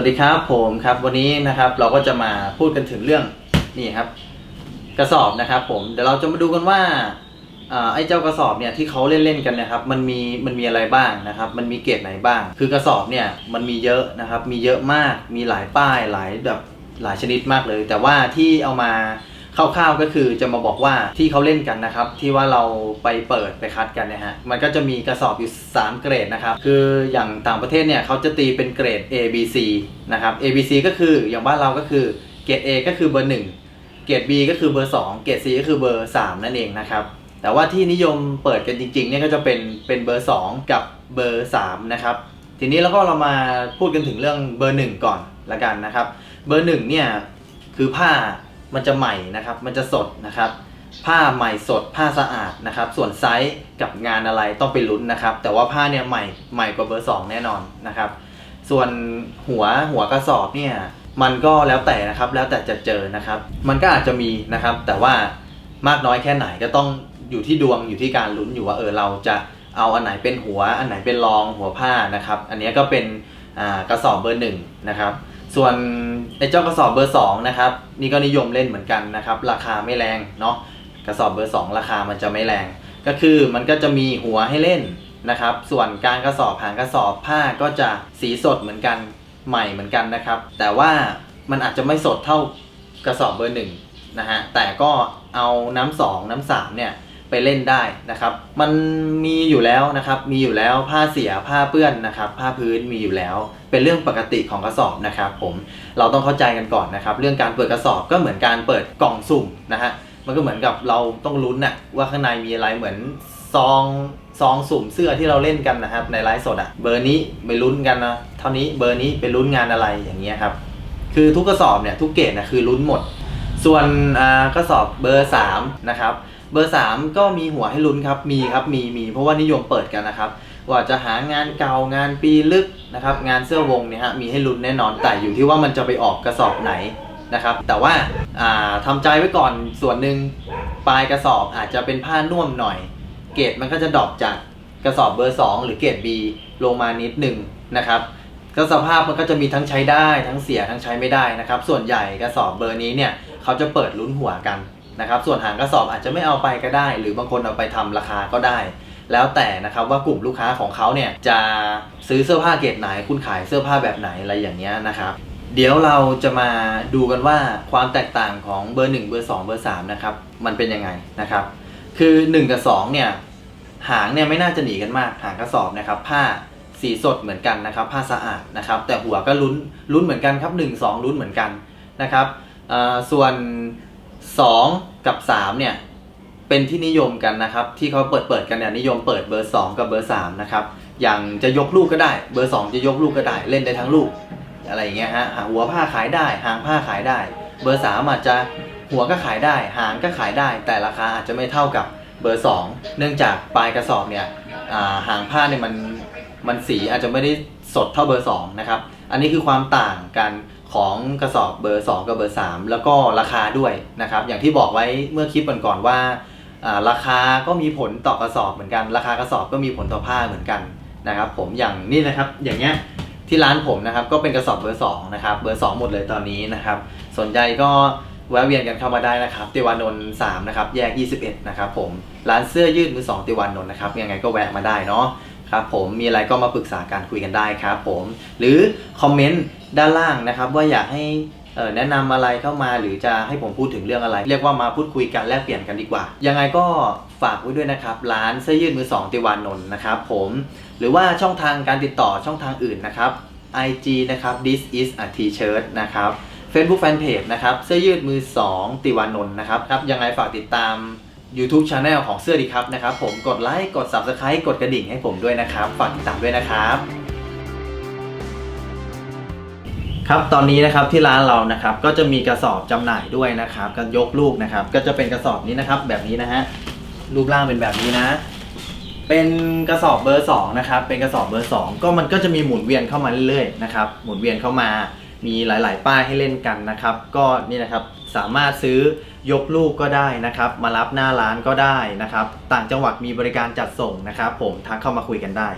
วัสดีครับผมครับวันนี้นะครับเราก็จะมาพูดกันถึงเรื่องนี่ครับ กระสอบนะครับ ผมเดี๋ยวเราจะมาดูกันว่าไอ้เจ้ากระสอบเนี่ยที่เขาเล่นๆกันนะครับ มันมีมันมีอะไรบ้างนะครับ มันมีเกรดไหนบ้าง คือกระสอบเนี่ยมันมีเยอะนะครับ มีเยอะมากมีหลายป้ายหลายแบบหลายชนิดมากเลย แต่ว่าที่เอามา คร่าวๆก็คือจะมาบอกว่าที่เขาเล่นกันนะครับ ที่ว่าเราไปเปิดไปคัดกันนะฮะมันก็จะมีกระสอบอยู่ 3 เกรดนะครับ คืออย่างต่างประเทศเนี่ยเขาจะตีเป็นเกรด A B C นะครับ A B C ก็คืออย่างบ้านเราก็คือเกรด A ก็คือเบอร์ 1 เกรด B ก็คือเบอร์ 2 เกรด C ก็คือเบอร์ 3 นั่นเองนะครับแต่ว่าที่นิยมเปิดกันจริงๆเนี่ยก็จะเป็นเป็นเบอร์ 2 กับเบอร์ 3 นะครับ ทีนี้แล้วก็เรามาพูดกันถึงเรื่องเบอร์ 1 ก่อนละกันนะครับ เบอร์1เนี่ยคือผ้า มันจะใหม่นะครับ มันจะสดนะครับ ผ้าใหม่สดผ้าสะอาดนะครับ ส่วนไซส์กับงานอะไรต้องไปลุ้นนะครับ แต่ว่าผ้าเนี่ยใหม่ใหม่กว่าเบอร์ 2 แน่นอนนะครับ ส่วนหัวหัวกระสอบเนี่ยมันก็แล้วแต่นะครับ แล้วแต่จะเจอนะครับ มันก็อาจจะมีนะครับ แต่ว่ามากน้อยแค่ไหนก็ต้องอยู่ที่ดวงอยู่ที่การลุ้นอยู่ว่าเออเราจะเอาอันไหนเป็นหัว อันไหนเป็นรองหัวผ้านะครับ อันนี้ก็เป็นกระสอบเบอร์หนึ่งนะครับ ส่วนไอ้เจ้ากระสอบเบอร์สองนะครับนี่ก็นิยมเล่นเหมือนกันนะครับ ราคาไม่แรงเนาะกระสอบเบอร์สองราคามันจะไม่แรง ก็คือมันก็จะมีหัวให้เล่นนะครับ ส่วนการกระสอบหางกระสอบผ้าก็จะสีสดเหมือนกันใหม่เหมือนกันนะครับ แต่ว่ามันอาจจะไม่สดเท่ากระสอบเบอร์หนึ่งนะฮะแต่ก็เอาน้ำสองน้ำสามเนี่ย ไปเล่นได้นะครับ มันมีอยู่แล้วนะครับ มีอยู่แล้วผ้าเสียผ้าเปื้อนนะครับ ผ้าพื้นมีอยู่แล้ว เป็นเรื่องปกติของกระสอบนะครับ ผมเราต้องเข้าใจกันก่อนนะครับ เรื่องการเปิดกระสอบก็เหมือนการเปิดกล่องสุ่มนะฮะมันก็เหมือนกับเราต้องลุ้นน่ะว่าข้างในมีอะไรเหมือนซองซองสุ่มเสื้อที่เราเล่นกันนะครับ ในไลฟ์สดอะเบอร์นี้ไปลุ้นกันนะเท่านี้เบอร์นี้ไปลุ้นงานอะไรอย่างเงี้ยครับคือทุกกระสอบเนี่ยทุกเกรดนะคือลุ้นหมด ส่วนกระสอบเบอร์3นะครับ เบอร์ 3 ก็มีหัวให้ลุ้นครับ มีครับ มีมีเพราะว่านิยมเปิดกันนะครับ ว่าจะหางานเก่างานปีลึกนะครับ งานเสื้อวงเนี่ยฮะมีให้ลุ้นแน่นอนแต่อยู่ที่ว่ามันจะไปออกกระสอบไหนนะครับ แต่ว่าอ่าทำใจไว้ก่อนส่วนหนึ่งปลายกระสอบอาจจะเป็นผ้านุ่มหน่อย เกรดมันก็จะดรอปจากกระสอบเบอร์ 2 หรือเกรด B ลงมานิดหนึ่งนะครับก็สภาพมันก็จะมีทั้งใช้ได้ทั้งเสียทั้งใช้ไม่ได้นะครับ ส่วนใหญ่กระสอบเบอร์นี้เนี่ยเขาจะเปิดลุ้นหัวกัน นะครับส่วนหางกระสอบอาจจะไม่เอาไปก็ได้ หรือบางคนเอาไปทำราคาก็ได้ แล้วแต่นะครับว่ากลุ่มลูกค้าของเขาเนี่ยจะซื้อเสื้อผ้าเกรดไหน คุณขายเสื้อผ้าแบบไหนอะไรอย่างเงี้ยนะครับเดี๋ยวเราจะมาดูกันว่าความแตกต่างของเบอร์ 1 เบอร์ 2 เบอร์3นะครับมันเป็นยังไงนะครับ คือ 1 กับ 2 เนี่ยหางเนี่ยไม่น่าจะหนีกันมาก หางกระสอบนะครับผ้าสีสดเหมือนกันนะครับ ผ้าสะอาดนะครับแต่หัวก็ลุ้นลุ้นเหมือนกันครับ 1 2 ลุ้นเหมือนกันนะครับส่วน 2 กับ3เนี่ยเป็นที่นิยมกันนะครับ ที่เขาเปิดเปิดกันเนี่ยนิยมเปิดเบอร์ 2 กับเบอร์3นะครับอย่างจะยกลูกก็ได้ เบอร์ 2 จะยกลูกก็ได้ เล่นได้ทั้งลูกอะไรอย่างเงี้ยฮะหัวผ้าขายได้ หางผ้าขายได้ เบอร์3อาจจะหัวก็ขายได้ หางก็ขายได้ แต่ราคาอาจจะไม่เท่ากับเบอร์ 2 เนื่องจากปลายกระสอบเนี่ยหางผ้าเนี่ยมันมันสีอาจจะไม่ได้สดเท่าเบอร์2นะครับ อันนี้คือความต่างกันของกระสอบเบอร์ 2 กับเบอร์ 3 แล้วก็ราคาด้วยนะครับ อย่างที่บอกไว้เมื่อคลิปก่อนๆว่าราคาก็มีผลต่อกระสอบเหมือนกัน ราคากระสอบก็มีผลต่อผ้าเหมือนกันนะครับผมอย่างนี่นะครับอย่างเงี้ยที่ร้านผมนะครับก็เป็นกระสอบเบอร์2นะครับเบอร์2หมดเลยตอนนี้นะครับสนใจก็แวะเวียนกันเข้ามาได้นะครับติวานนท์3นะครับแยก 21 นะครับผมร้านเสื้อยืดมือ2ติวานนท์นะครับยังไงก็แวะมาได้เนาะ ครับผมมีอะไรก็มาปรึกษาการคุยกันได้ครับผมหรือคอมเมนต์ด้านล่างนะครับว่าอยากให้แนะนำอะไรเข้ามาหรือจะให้ผมพูดถึงเรื่องอะไร เรียกว่ามาพูดคุยกันแลกเปลี่ยนกันดีกว่า ยังไงก็ฝากไว้ด้วยนะครับ ร้านเสื้อยืดมือ2ติวานนท์นะครับผมหรือว่าช่องทางการติดต่อช่องทางอื่นนะครับ IG นะครับ this is a t-shirt นะครับ Facebook Fanpage นะครับเสื้อยืดมือ2ติวานนท์นะครับครับยังไงฝากติดตาม YouTube Channel ของเสื้อดีครับนะครับผมกดไลค์กด Subscribe กดกระดิ่งให้ผมด้วยนะครับฝากติดตามด้วยนะครับ ครับตอนนี้นะครับที่ร้านเรานะครับก็จะมีกระสอบจำหน่ายด้วยนะครับก็ยกลูกนะครับ ก็จะเป็นกระสอบนี้นะครับ แบบนี้นะฮะรูปร่างเป็นแบบนี้นะ เป็นกระสอบเบอร์2นะครับเป็นกระสอบเบอร์ 2 ก็มันก็จะมีหมุนเวียนเข้ามาเรื่อยๆนะครับหมุนเวียนเข้ามา มีหลาย ๆ ป้ายให้เล่นกันนะครับ ก็นี่นะครับสามารถซื้อยกลูกก็ได้นะครับ มารับหน้าร้านก็ได้นะครับ ต่างจังหวัดมีบริการจัดส่งนะครับ ผมทักเข้ามาคุยกันได้